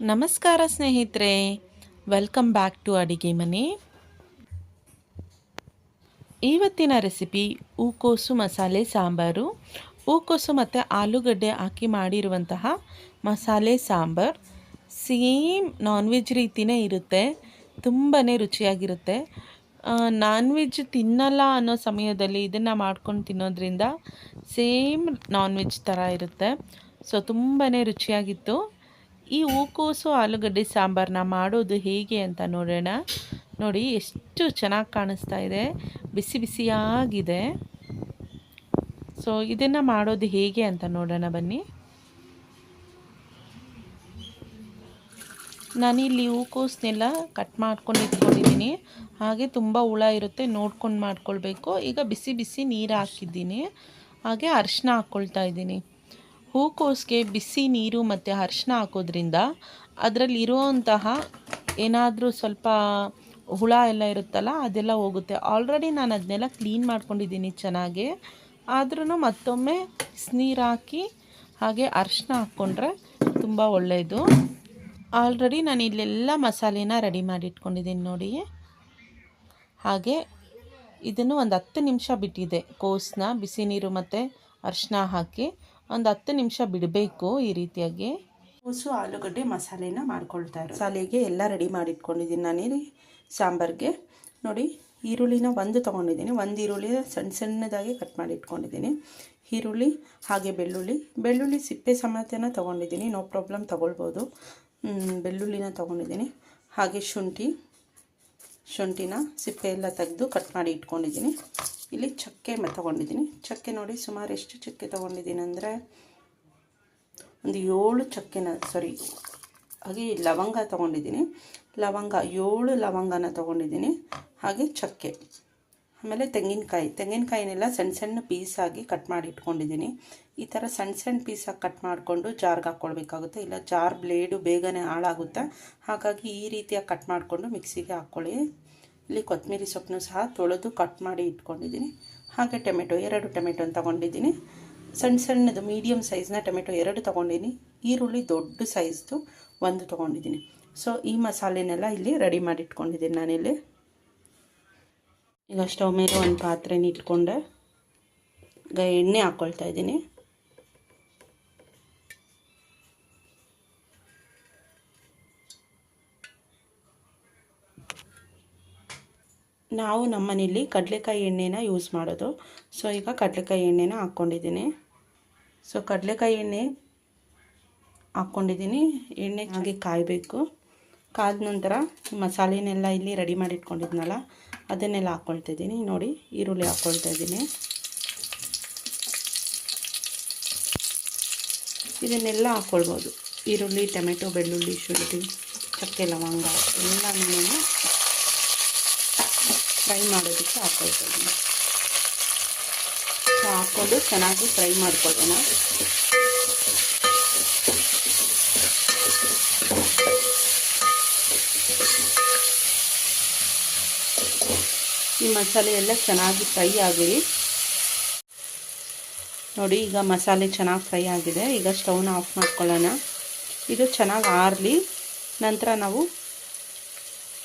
ನಮಸ್ಕಾರ ಸ್ನೇಹಿತರೆ welcome back to ಅಡಿಗೆ ಮನೆ. ಇವತ್ತಿನ ರೆಸಿಪಿ ಹೂಕೋಸು ಮಸಾಲೆ ಸಾಂಬಾರು. ಹೂಕೋಸು ಮತ್ತು ಆಲೂಗಡ್ಡೆ ಹಾಕಿ ಮಾಡಿರುವಂತಹ ಮಸಾಲೆ ಸಾಂಬಾರು. ಸೇಮ್ ನಾನ್ ವೆಜ್ ರೀತಿಯೇ ಇರುತ್ತೆ ತುಂಬಾ ರುಚಿಯಾಗಿರುತ್ತೆ. ನಾನ್ ವೆಜ್ ತಿನ್ನಲ್ಲ ಅನ್ನೋ ಸಮಯದಲ್ಲಿ ಇದನ್ನು ಮಾಡ್ಕೊಂಡು ತಿನ್ನೋದ್ರಿಂದ ಸೇಮ್ ನಾನ್ ವೆಜ್ ಥರ ಇರುತ್ತೆ. ಸೊ ತುಂಬಾ ರುಚಿಯಾಗಿತ್ತು. ಈ ಹೂಕೋಸು, ಆಲೂಗಡ್ಡೆ ಸಾಂಬಾರನ್ನ ಮಾಡೋದು ಹೇಗೆ ಅಂತ ನೋಡೋಣ. ನೋಡಿ, ಎಷ್ಟು ಚೆನ್ನಾಗಿ ಕಾಣಿಸ್ತಾ ಇದೆ. ಬಿಸಿ ಬಿಸಿಯಾಗಿದೆ. ಸೊ ಇದನ್ನು ಮಾಡೋದು ಹೇಗೆ ಅಂತ ನೋಡೋಣ ಬನ್ನಿ. ನಾನಿಲ್ಲಿ ಹೂಕೋಸನ್ನೆಲ್ಲ ಕಟ್ ಮಾಡ್ಕೊಂಡು ಇಟ್ಕೊಂಡಿದ್ದೀನಿ. ಹಾಗೆ ತುಂಬ ಹುಳ ಇರುತ್ತೆ, ನೋಡ್ಕೊಂಡು ಮಾಡ್ಕೊಳ್ಬೇಕು. ಈಗ ಬಿಸಿ ಬಿಸಿ ನೀರು ಹಾಕಿದ್ದೀನಿ. ಹಾಗೆ ಅರಿಶಿನ ಹಾಕ್ಕೊಳ್ತಾ ಇದ್ದೀನಿ. ಹೂಕೋಸ್ಗೆ ಬಿಸಿ ನೀರು ಮತ್ತು ಅರಿಶಿನ ಹಾಕೋದ್ರಿಂದ ಅದರಲ್ಲಿರುವಂತಹ ಏನಾದರೂ ಸ್ವಲ್ಪ ಹುಳ ಎಲ್ಲ ಇರುತ್ತಲ್ಲ, ಅದೆಲ್ಲ ಹೋಗುತ್ತೆ. ಆಲ್ರೆಡಿ ನಾನು ಅದನ್ನೆಲ್ಲ ಕ್ಲೀನ್ ಮಾಡ್ಕೊಂಡಿದ್ದೀನಿ ಚೆನ್ನಾಗಿ. ಆದ್ರೂ ಮತ್ತೊಮ್ಮೆ ನೀರು ಹಾಕಿ ಹಾಗೆ ಅರಿಶಿನ ಹಾಕ್ಕೊಂಡ್ರೆ ತುಂಬ ಒಳ್ಳೆಯದು ಆಲ್ರೆಡಿ ನಾನು ಇಲ್ಲೆಲ್ಲ ಮಸಾಲೆನ ರೆಡಿ ಮಾಡಿ ಇಟ್ಕೊಂಡಿದ್ದೀನಿ ನೋಡಿ. ಹಾಗೆ ಇದನ್ನು ಒಂದು ಹತ್ತು ನಿಮಿಷ ಬಿಟ್ಟಿದೆ ಕೋಸನ್ನ ಬಿಸಿ ನೀರು ಮತ್ತು ಅರಿಶಿನ ಹಾಕಿ. ಒಂದು ಹತ್ತು ನಿಮಿಷ ಬಿಡಬೇಕು ಈ ರೀತಿಯಾಗಿ. ಕೋಸು ಆಲೂಗಡ್ಡೆ ಮಸಾಲೆನ ಮಾಡ್ಕೊಳ್ತಾ ಇರೋ ಮಸಾಲೆಗೆ ಎಲ್ಲ ರೆಡಿ ಮಾಡಿ ಇಟ್ಕೊಂಡಿದ್ದೀನಿ ನಾನಿಲ್ಲಿ ಸಾಂಬಾರಿಗೆ. ನೋಡಿ ಈರುಳ್ಳಿನ ಒಂದು ತೊಗೊಂಡಿದ್ದೀನಿ. ಒಂದು ಈರುಳ್ಳಿ ಸಣ್ಣ ಸಣ್ಣದಾಗಿ ಕಟ್ ಮಾಡಿ ಇಟ್ಕೊಂಡಿದ್ದೀನಿ ಈರುಳ್ಳಿ ಹಾಗೆ ಬೆಳ್ಳುಳ್ಳಿ. ಬೆಳ್ಳುಳ್ಳಿ ಸಿಪ್ಪೆ ಸಮೇತನ ತೊಗೊಂಡಿದ್ದೀನಿ. ನೋ ಪ್ರಾಬ್ಲಮ್ ತೊಗೊಳ್ಬೋದು. ಬೆಳ್ಳುಳ್ಳಿನ ತೊಗೊಂಡಿದ್ದೀನಿ. ಹಾಗೆ ಶುಂಠಿ. ಶುಂಠಿನ ಸಿಪ್ಪೆ ಎಲ್ಲ ತೆಗೆದು ಕಟ್ ಮಾಡಿ ಇಟ್ಕೊಂಡಿದ್ದೀನಿ. ಇಲ್ಲಿ ಚಕ್ಕೆ ತೊಗೊಂಡಿದ್ದೀನಿ. ಚಕ್ಕೆ ನೋಡಿ ಸುಮಾರು ಎಷ್ಟು ಚಕ್ಕೆ ತೊಗೊಂಡಿದ್ದೀನಿ ಅಂದರೆ ಒಂದು ಏಳು ಚಕ್ಕೆನ ಸಾರಿ ಹಾಗೆ ಲವಂಗ ತೊಗೊಂಡಿದ್ದೀನಿ. ಲವಂಗ, ಏಳು ಲವಂಗನ ತೊಗೊಂಡಿದ್ದೀನಿ. ಹಾಗೆ ಚಕ್ಕೆ, ಆಮೇಲೆ ತೆಂಗಿನಕಾಯಿ. ತೆಂಗಿನಕಾಯಿನೆಲ್ಲ ಸಣ್ಣ ಸಣ್ಣ ಪೀಸಾಗಿ ಕಟ್ ಮಾಡಿ ಇಟ್ಕೊಂಡಿದ್ದೀನಿ. ಈ ಥರ ಸಣ್ಣ ಸಣ್ಣ ಪೀಸಾಗಿ ಕಟ್ ಮಾಡಿಕೊಂಡು ಜಾರ್ಗೆ ಹಾಕ್ಕೊಳ್ಬೇಕಾಗುತ್ತೆ. ಇಲ್ಲ, ಜಾರ್ ಬ್ಲೇಡು ಬೇಗನೆ ಹಾಳಾಗುತ್ತೆ. ಹಾಗಾಗಿ ಈ ರೀತಿಯಾಗಿ ಕಟ್ ಮಾಡಿಕೊಂಡು ಮಿಕ್ಸಿಗೆ ಹಾಕ್ಕೊಳ್ಳಿ. ಇಲ್ಲಿ ಕೊತ್ತಂಬರಿ ಸೊಪ್ಪನ್ನು ಸಹ ತೊಳೆದು ಕಟ್ ಮಾಡಿ ಇಟ್ಕೊಂಡಿದ್ದೀನಿ. ಹಾಗೆ ಟೊಮೆಟೊ, ಎರಡು ಟೊಮೆಟೊನ ತೊಗೊಂಡಿದ್ದೀನಿ. ಸಣ್ಣ ಸಣ್ಣದು ಮೀಡಿಯಮ್ ಸೈಜ್ನ ಟೊಮೆಟೊ ಎರಡು ತೊಗೊಂಡಿದ್ದೀನಿ. ಈರುಳ್ಳಿ ದೊಡ್ಡ ಸೈಜ್ದು ಒಂದು ತೊಗೊಂಡಿದ್ದೀನಿ. ಸೊ ಈ ಮಸಾಲೆನೆಲ್ಲ ಇಲ್ಲಿ ರೆಡಿ ಮಾಡಿ ಇಟ್ಕೊಂಡಿದ್ದೀನಿ ನಾನಿಲ್ಲಿ. ಈಗ ಸ್ಟವ್ ಮೇಲೆ ಒಂದು ಪಾತ್ರೆನ ಇಟ್ಕೊಂಡೆ. ಈಗ ಎಣ್ಣೆ ಹಾಕ್ಕೊಳ್ತಾ ಇದ್ದೀನಿ. ನಾವು ನಮ್ಮ ಮನೇಲಿ ಕಡಲೆಕಾಯಿ ಎಣ್ಣೆನ ಯೂಸ್ ಮಾಡೋದು. ಸೊ ಈಗ ಕಡಲೆಕಾಯಿ ಎಣ್ಣೆನ ಹಾಕ್ಕೊಂಡಿದ್ದೀನಿ. ಸೊ ಕಡಲೆಕಾಯಿ ಎಣ್ಣೆ ಹಾಕ್ಕೊಂಡಿದ್ದೀನಿ. ಎಣ್ಣೆ ಹಾಗೆ ಕಾಯಬೇಕು. ಕಾದ ನಂತರ ಮಸಾಲೆನೆಲ್ಲ ಇಲ್ಲಿ ರೆಡಿ ಮಾಡಿ ಇಟ್ಕೊಂಡಿದ್ನಲ್ಲ, ಅದನ್ನೆಲ್ಲ ಹಾಕ್ಕೊಳ್ತಾ ಇದ್ದೀನಿ ನೋಡಿ, ಈರುಳ್ಳಿ ಹಾಕ್ಕೊಳ್ತಾ ಇದ್ದೀನಿ ಇದನ್ನೆಲ್ಲ ಹಾಕ್ಕೊಳ್ಬೋದು. ಈರುಳ್ಳಿ, ಟೊಮೆಟೊ, ಬೆಳ್ಳುಳ್ಳಿ, ಶುಂಠಿ, ಚಕ್ಕೆ, ಲವಂಗ ಎಲ್ಲನೂ ಫ್ರೈ ಮಾಡೋದಕ್ಕೆ ಹಾಕೊಳ್ತೀನಿ. ಹಾಕ್ಕೊಂಡು ಚೆನ್ನಾಗಿ ಫ್ರೈ ಮಾಡ್ಕೊಳ್ಳೋಣ. ಈ ಮಸಾಲೆ ಎಲ್ಲ ಚೆನ್ನಾಗಿ ಫ್ರೈ ಆಗಲಿ ನೋಡಿ, ಈಗ ಮಸಾಲೆ ಚೆನ್ನಾಗಿ ಫ್ರೈ ಆಗಿದೆ. ಈಗ ಸ್ಟವ್ನ ಆಫ್ ಮಾಡ್ಕೊಳ್ಳೋಣ. ಇದು ಚೆನ್ನಾಗಿ ಆರಲಿ, ನಂತರ ನಾವು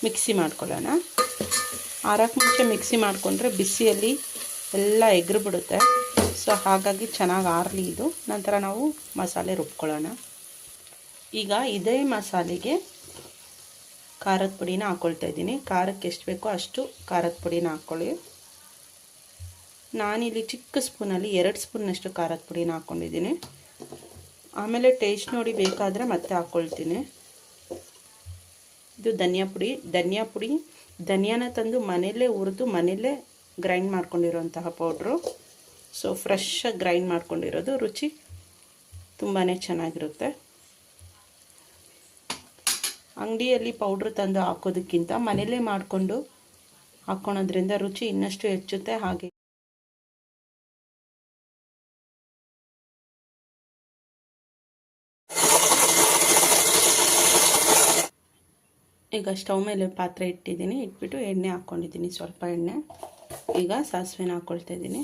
ಮಿಕ್ಸಿ ಮಾಡ್ಕೊಳ್ಳೋಣ. ಆರಕ್ಕೆ ಮುಂಚೆ ಮಿಕ್ಸಿ ಮಾಡಿಕೊಂಡ್ರೆ ಬಿಸಿಯಲ್ಲಿ ಎಲ್ಲ ಎಗ್ರು ಬಿಡುತ್ತೆ ಸೊ ಹಾಗಾಗಿ ಚೆನ್ನಾಗಿ ಆರಲಿ ಇದು. ನಂತರ ನಾವು ಮಸಾಲೆ ರುಬ್ಕೊಳ್ಳೋಣ. ಈಗ ಇದೇ ಮಸಾಲೆಗೆ ಖಾರದ ಪುಡಿನ ಹಾಕ್ಕೊಳ್ತಾ ಇದ್ದೀನಿ. ಖಾರಕ್ಕೆ ಎಷ್ಟು ಬೇಕೋ ಅಷ್ಟು ಖಾರದ ಪುಡಿನ ಹಾಕ್ಕೊಳ್ಳಿ. ನಾನಿಲ್ಲಿ ಚಿಕ್ಕ ಸ್ಪೂನಲ್ಲಿ ಎರಡು ಸ್ಪೂನಷ್ಟು ಖಾರದ ಪುಡಿನ ಹಾಕ್ಕೊಂಡಿದ್ದೀನಿ. ಆಮೇಲೆ ಟೇಸ್ಟ್ ನೋಡಿ ಬೇಕಾದರೆ ಮತ್ತೆ ಹಾಕ್ಕೊಳ್ತೀನಿ ಇದು ಧನಿಯಾ ಪುಡಿ. ಧನಿಯಾ ಪುಡಿ, ಧನಿಯಾನ ತಂದು ಮನೆಯಲ್ಲೇ ಹುರಿದು ಮನೆಯಲ್ಲೇ ಗ್ರೈಂಡ್ ಮಾಡ್ಕೊಂಡಿರೋಂತಹ ಪೌಡ್ರು ಸೊ ಫ್ರೆಶ್ಶಾಗಿ ಗ್ರೈಂಡ್ ಮಾಡ್ಕೊಂಡಿರೋದು. ರುಚಿ ತುಂಬಾ ಚೆನ್ನಾಗಿರುತ್ತೆ. ಅಂಗಡಿಯಲ್ಲಿ ಪೌಡ್ರ್ ತಂದು ಹಾಕೋದಕ್ಕಿಂತ ಮನೆಯಲ್ಲೇ ಮಾಡಿಕೊಂಡು ಹಾಕ್ಕೊಳೋದ್ರಿಂದ ರುಚಿ ಇನ್ನಷ್ಟು ಹೆಚ್ಚುತ್ತೆ. ಹಾಗೆ ಈಗ ಸ್ಟವ್ ಮೇಲೆ ಪಾತ್ರೆ ಇಟ್ಟಿದ್ದೀನಿ, ಇಟ್ಬಿಟ್ಟು ಎಣ್ಣೆ ಹಾಕ್ಕೊಂಡಿದ್ದೀನಿ ಸ್ವಲ್ಪ ಎಣ್ಣೆ. ಈಗ ಸಾಸಿವೆನ ಹಾಕ್ಕೊಳ್ತಾ ಇದ್ದೀನಿ.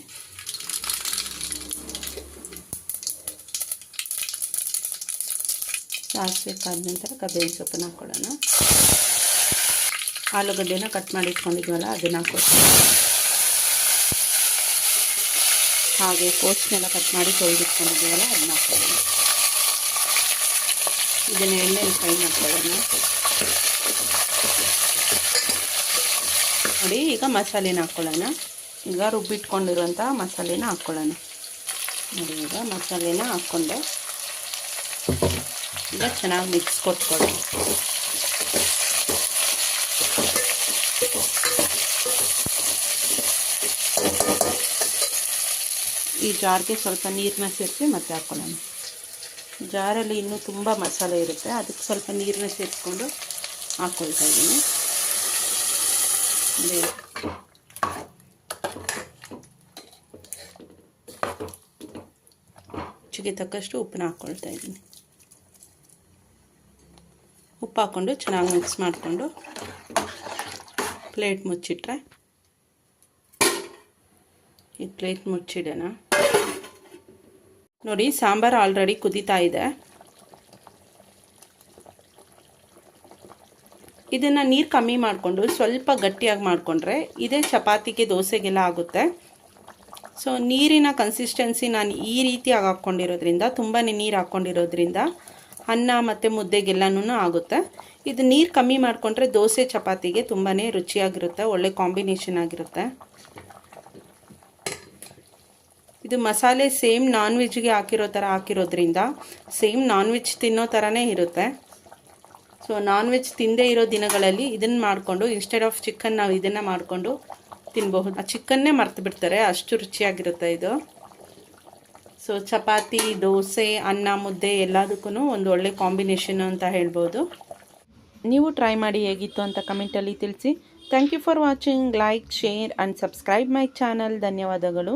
ಸಾಸಿವೆ ಕಾದ ನಂತರ ಕಬ್ಬೇವಿನ ಸೊಪ್ಪನ್ನ ಹಾಕ್ಕೊಳ್ಳೋಣ ಆಲೂಗಡ್ಡೆನ ಕಟ್ ಮಾಡಿ ಇಟ್ಕೊಂಡಿದ್ವಲ್ಲ, ಅದನ್ನು ಹಾಕ್ಕೊಳ್ತೀನಿ ಹಾಗೆ ಕೋಸ್ನೆಲ್ಲ ಕಟ್ ಮಾಡಿ ತೊಳೆದಿಟ್ಕೊಂಡಿದ್ದೀವಲ್ಲ ಅದನ್ನ ಹಾಕ್ಕೊಳ್ಳೋಣ ಇದನ್ನು ಎಣ್ಣೆಲಿ ಫ್ರೈ ಮಾಡ್ಕೊಳ್ಳೋಣ. ನೋಡಿ, ಈಗ ಮಸಾಲೆನ ಹಾಕ್ಕೊಳ್ಳೋಣ ಈಗ ರುಬ್ಬಿಟ್ಕೊಂಡಿರುವಂಥ ಮಸಾಲೆನ ಹಾಕ್ಕೊಳ್ಳೋಣ ನೋಡಿ, ಈಗ ಮಸಾಲೆನ ಹಾಕ್ಕೊಂಡು ಈಗ ಚೆನ್ನಾಗಿ ಮಿಕ್ಸ್ ಕೊಟ್ಕೊಳ್ಳಿ ಈ ಜಾರ್ಗೆ ಸ್ವಲ್ಪ ನೀರನ್ನ ಸೇರಿಸಿ ಮತ್ತೆ ಹಾಕ್ಕೊಳ್ಳೋಣ ಜಾರಲ್ಲಿ ಇನ್ನೂ ತುಂಬ ಮಸಾಲೆ ಇರುತ್ತೆ. ಅದಕ್ಕೆ ಸ್ವಲ್ಪ ನೀರನ್ನ ಸೇರಿಸ್ಕೊಂಡು ಹಾಕ್ಕೊಳ್ತಾ ಇದ್ದೀನಿ. ರುಚಿಗೆ ತಕ್ಕಷ್ಟು ಉಪ್ಪನ್ನ ಹಾಕ್ಕೊಳ್ತಾ ಇದ್ದೀನಿ. ಉಪ್ಪು ಹಾಕ್ಕೊಂಡು ಚೆನ್ನಾಗಿ ಮಿಕ್ಸ್ ಮಾಡಿಕೊಂಡು ಪ್ಲೇಟ್ ಮುಚ್ಚಿಟ್ರೆ ಈ ಪ್ಲೇಟ್ ಮುಚ್ಚಿಡೋಣ. ನೋಡಿ ಸಾಂಬಾರು ಆಲ್ರೆಡಿ ಕುದೀತಾ ಇದೆ. ಇದನ್ನು ನೀರು ಕಮ್ಮಿ ಮಾಡಿಕೊಂಡು ಸ್ವಲ್ಪ ಗಟ್ಟಿಯಾಗಿ ಮಾಡಿಕೊಂಡ್ರೆ ಇದೇ ಚಪಾತಿಗೆ ದೋಸೆಗೆಲ್ಲ ಆಗುತ್ತೆ. ಸೊ ನೀರಿನ ಕನ್ಸಿಸ್ಟೆನ್ಸಿ ನಾನು ಈ ರೀತಿಯಾಗಿ ಹಾಕ್ಕೊಂಡಿರೋದ್ರಿಂದ ತುಂಬಾ ನೀರು ಹಾಕ್ಕೊಂಡಿರೋದ್ರಿಂದ ಅನ್ನ ಮತ್ತು ಮುದ್ದೆಗೆಲ್ಲನೂ ಆಗುತ್ತೆ. ಇದು ನೀರು ಕಮ್ಮಿ ಮಾಡಿಕೊಂಡ್ರೆ ದೋಸೆ ಚಪಾತಿಗೆ ತುಂಬಾ ರುಚಿಯಾಗಿರುತ್ತೆ, ಒಳ್ಳೆ ಕಾಂಬಿನೇಷನ್ ಆಗಿರುತ್ತೆ. ಇದು ಮಸಾಲೆ ಸೇಮ್ ನಾನ್ ವೆಜ್ಗೆ ಹಾಕಿರೋ ಥರ ಹಾಕಿರೋದ್ರಿಂದ, ಸೇಮ್ ನಾನ್ ವೆಜ್ ತಿನ್ನೋ ಥರನೇ ಇರುತ್ತೆ. ಸೊ ನಾನ್ ವೆಜ್ ತಿಂದೇ ಇರೋ ದಿನಗಳಲ್ಲಿ ಇದನ್ನು ಮಾಡಿಕೊಂಡು ಇನ್ಸ್ಟೆಡ್ ಆಫ್ ಚಿಕನ್ ನಾವು ಇದನ್ನು ಮಾಡಿಕೊಂಡು ತಿನ್ಬಹುದು. ಆ ಚಿಕನ್ನೇ ಮರ್ತು ಬಿಡ್ತಾರೆ, ಅಷ್ಟು ರುಚಿಯಾಗಿರುತ್ತೆ ಇದು. ಸೊ ಚಪಾತಿ, ದೋಸೆ, ಅನ್ನ, ಮುದ್ದೆ ಎಲ್ಲದಕ್ಕೂ ಒಂದು ಒಳ್ಳೆ ಕಾಂಬಿನೇಷನ್ ಅಂತ ಹೇಳ್ಬೋದು. ನೀವು ಟ್ರೈ ಮಾಡಿ ಹೇಗಿತ್ತು ಅಂತ ಕಮೆಂಟಲ್ಲಿ ತಿಳಿಸಿ. Thank you for watching like share and subscribe my channel ಧನ್ಯವಾದಗಳು.